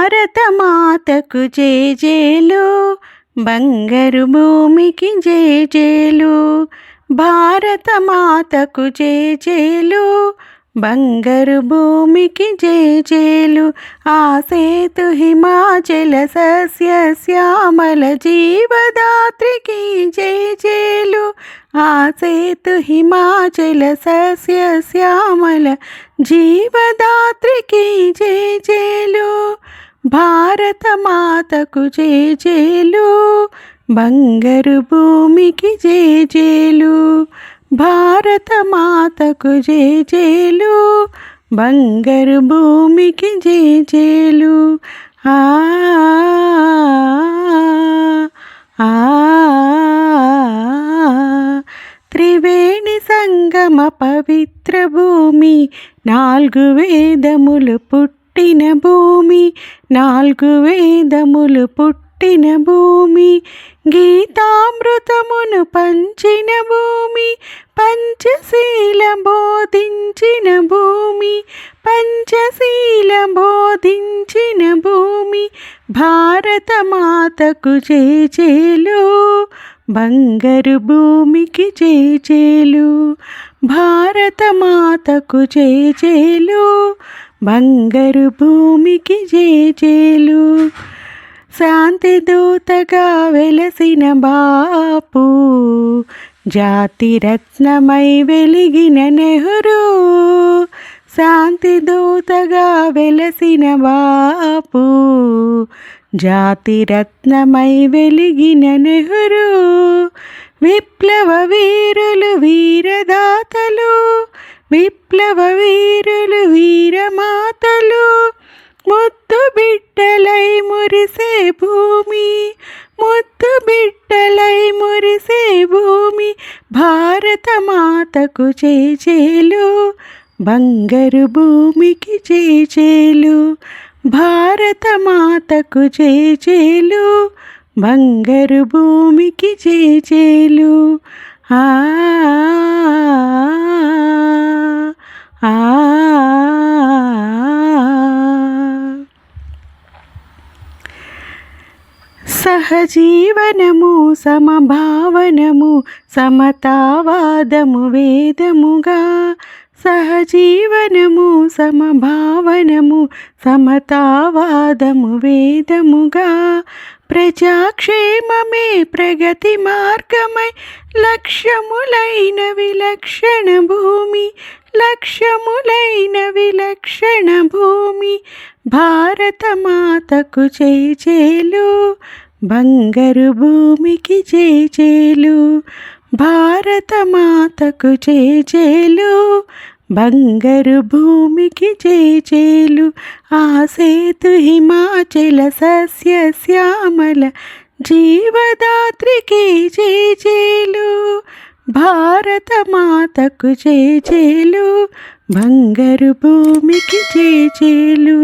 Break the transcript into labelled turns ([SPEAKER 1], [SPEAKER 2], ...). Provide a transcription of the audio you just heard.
[SPEAKER 1] భారతమాతకు జేజేలు బంగారు భూమికి జేజేలు. భారతమాతకు జేజేలు బంగారు భూమికి జేజేలు. ఆ సేతు హిమాచల సస్య శ్యామల జీవదాత్రికి జేజేలు. ఆ సేతు హిమాచల సస్య శ్యామల జీవదాత్రికి జేజేలు. భారతమాతకు జేజేలు బంగారు భూమికి జేజేలు భారతమాతకు జేజేలు బంగారు భూమికి జేజేలు. ఆ త్రివేణి సంగమ పవిత్ర భూమి నాలుగు వేదములు పుట్టు పుట్టిన భూమి నాలుగు వేదములు పుట్టిన భూమి గీతామృతమును పంచిన భూమి పంచశీల బోధించిన భూమి పంచశీల బోధించిన భూమి భారతమాతకు చేచేలు బంగారు భూమికి చేచేలు భారతమాతకు చేచేలు బంగారు భూమికి జేజేలు శాంతి దూతగా వెలసిన బాపు జాతి రత్నమై వెలిగిన నెహ్రూ శాంతి దూతగా వెలసిన బాపు జాతి రత్నమై వెలిగిన నెహ్రూ విప్లవ వీరులు వీరదాతలు విప్లవ వీరులు వీరమాతలు ముద్దు బిడ్డలై మురిసే భూమి ముద్దు బిడ్డలై మురిసే భూమి భారతమాతకు చేచేలు బంగారు భూమికి చేచేలు భారతమాతకు చేచేలు బంగారు భూమికి చేచేలు. ఆ సహజీవనము సమభావనము సమతావాదము వేదముగా. సహజీవనము సమభావనము సమతావాదము వేదముగా. ప్రజాక్షేమమే ప్రగతి మార్గమై లక్ష్యములైన విలక్షణ భూమి లక్ష్యములైన విలక్షణ భూమి. భారతమాతకు చేచేలు బంగారు భూమికి చేచేలు భారతమాతకు చేచేలు బంగారు భూమికి చేచేలు ఆ సేతు హిమాచల సస్య శ్యామల జీవదాత్రికి చేచేలు భారతమాతకు చేచేలు బంగారు భూమికి చేచేలు